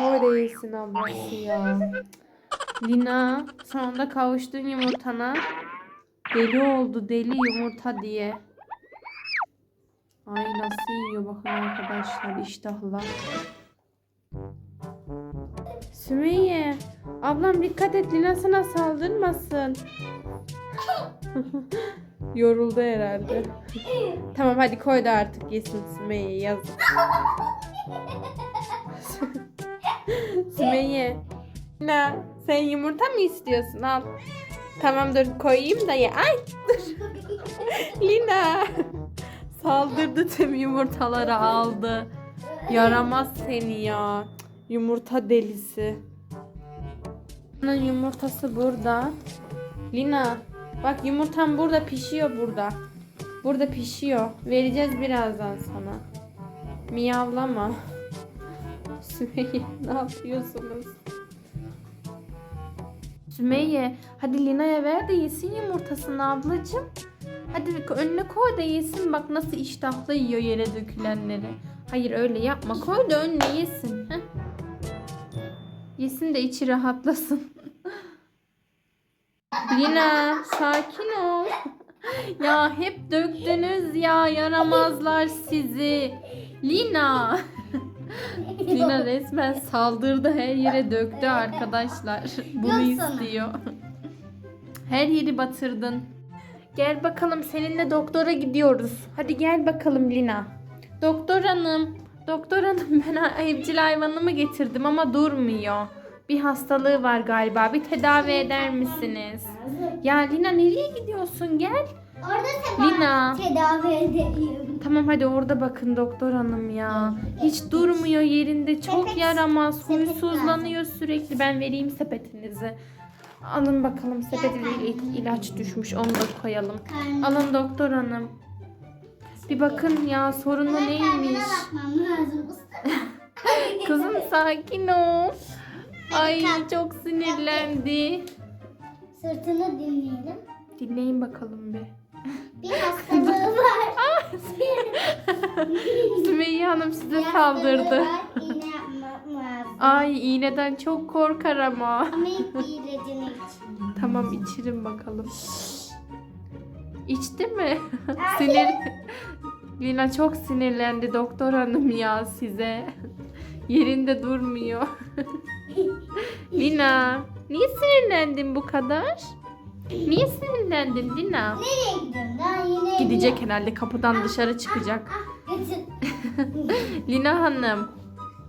da yesin ablası ya. Lina sonunda kavuştun yumurtana. Deli oldu deli yumurta diye. Ay nasıl yiyor bakın arkadaşlar iştahla. Sümeyye ablam dikkat et Lina sana saldırmasın. Yoruldu herhalde. tamam hadi koy da artık yesin Sümeyye yazık. Lina sen yumurta mı istiyorsun al. Tamam dur koyayım da ye. Ay dur. Lina. Saldırdı tüm yumurtaları aldı. Yaramaz seni ya. Yumurta delisi. Bunun yumurtası burada. Lina bak yumurtam burada pişiyor burada. Burada pişiyor. Vereceğiz birazdan sana. Miyavlama. Sümeyye ne yapıyorsunuz? Sümeyye hadi Lina'ya ver de yesin yumurtasını ablacığım. Hadi önüne koy da yesin bak nasıl iştahlı yiyor yere dökülenleri. Hayır öyle yapma koy da önüne yesin. Heh. Yesin de içi rahatlasın. Lina sakin ol. ya hep döktünüz ya yaramazlar sizi. Lina. Lina resmen saldırdı her yere döktü arkadaşlar. Bunu Yok sana. istiyor. Her yeri batırdın. Gel bakalım seninle doktora gidiyoruz. Hadi gel bakalım Lina. Doktor hanım. Doktor hanım ben evcil hayvanımı getirdim ama durmuyor. Bir hastalığı var galiba. Bir tedavi eder misiniz? Ya Lina nereye gidiyorsun? Gel. Orada Lina. tedavi edeyim. Tamam hadi orada bakın doktor hanım ya. Hiç durmuyor yerinde. Çok Sepet- yaramaz. sepet Huysuzlanıyor sürekli. Ben vereyim sepetinizi. Alın bakalım sepete bir il- ilaç düşmüş. Onu da koyalım. Karnım- Alın doktor hanım. Bir bakın ya sorunu Ben neymiş? kendime bakmam lazım. Kızım sakin ol. Ay çok sinirlendi. Sırtını dinleyelim. Dinleyin bakalım bir. Bir hastalığı var. Sümeyye Hanım size saldırdı. Ay iğneden çok korkar ama. Ama ilk için. Tamam içirin bakalım. İçti mi? Sinir. Lina çok sinirlendi doktor hanım ya size. Yerinde durmuyor. Lina, niye sinirlendin bu kadar? Niye sinirlendin Lina? Nereye gidiyorsun? Gidecek herhalde kapıdan dışarı çıkacak. Lina hanım,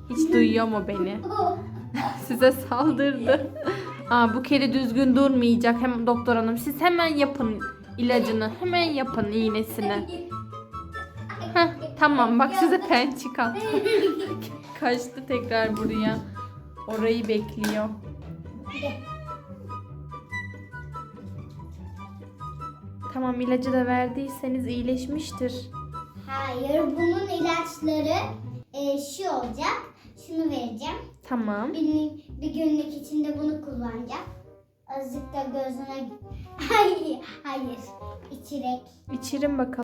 hiç duyuyor mu beni? Size saldırdı. Aa, bu kere düzgün durmayacak hem doktor hanım. Siz hemen yapın ilacını. Hemen yapın iğnesini. Heh, tamam bak size pençik attı. Kaçtı tekrar buraya. Orayı bekliyor. Tamam ilacı da verdiyseniz iyileşmiştir. Hayır, bunun ilaçları e, şu olacak. Şunu vereceğim. Tamam. Bir, bir günlük içinde bunu kullanacağım. Azıcık da gözüne... Hayır, hayır. İçerek. İçirin bakalım.